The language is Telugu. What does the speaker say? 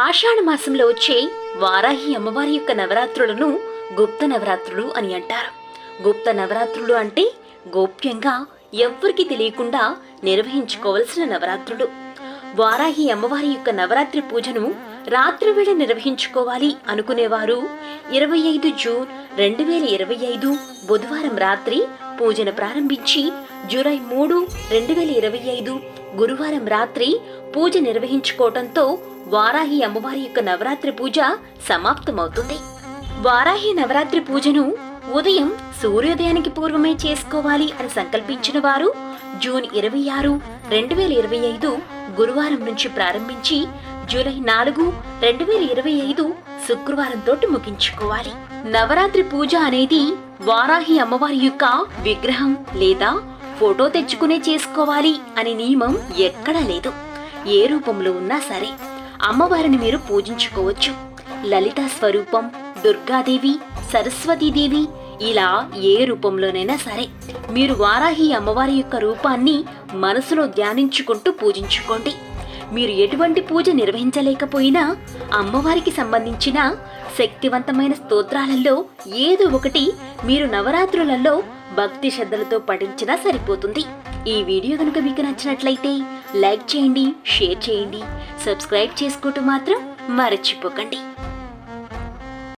ఆషాఢ మాసంలో వచ్చే వారాహి అమ్మవారి యొక్క నవరాత్రులను గుప్త నవరాత్రులు అని అంటారు. గుప్త నవరాత్రులు అంటే గోప్యంగా ఎవ్వరికీ తెలియకుండా నిర్వహించుకోవలసిన నవరాత్రులు. వారాహి అమ్మవారి యొక్క నవరాత్రి పూజను రాత్రివేళ నిర్వహించుకోవాలి అనుకునేవారు ఇరవై ఐదు జూన్ రెండు వేల ఇరవై ఐదు బుధవారం రాత్రి పూజను ప్రారంభించి జూలై మూడు రెండు వేల ఇరవై ఐదు గురువారం రాత్రి పూజ నిర్వహించుకోవటంతో వారాహి అమ్మవారి యొక్క నవరాత్రి పూజ సమాప్తమవుతుంది. వారాహి నవరాత్రి పూజను ఉదయం సూర్యోదయానికి పూర్వమే చేసుకోవాలి అని సంకల్పించిన వారు జూన్ ఇరవై ఆరు రెండు వేల ఇరవై ఐదు గురువారం నుంచి ప్రారంభించి జూలై నాలుగు రెండు వేల ఇరవై ఐదు శుక్రవారం తోటి ముగించుకోవాలి. నవరాత్రి పూజ అనేది వారాహి అమ్మవారి యొక్క విగ్రహం లేదా ఫోటో తెచ్చుకునే చేసుకోవాలి అనే నియమం ఎక్కడా లేదు. ఏ రూపంలో ఉన్నా సరే అమ్మవారిని మీరు పూజించుకోవచ్చు. లలిత స్వరూపం దుర్గాదేవి సరస్వతీదేవి ఇలా ఏ రూపంలోనైనా సరే మీరు వారాహి అమ్మవారి యొక్క రూపాన్ని మనసులో ధ్యానించుకుంటూ పూజించుకోండి. మీరు ఎటువంటి పూజ నిర్వహించలేకపోయినా అమ్మవారికి సంబంధించిన శక్తివంతమైన స్తోత్రాలలో ఏదో ఒకటి మీరు నవరాత్రులలో భక్తి శ్రద్ధలతో పఠించినా సరిపోతుంది. ఈ వీడియో కనుక మీకు నచ్చినట్లయితే లైక్ చేయండి షేర్ చేయండి. సబ్స్క్రైబ్ చేసుకోవటం మాత్రం మరచిపోకండి.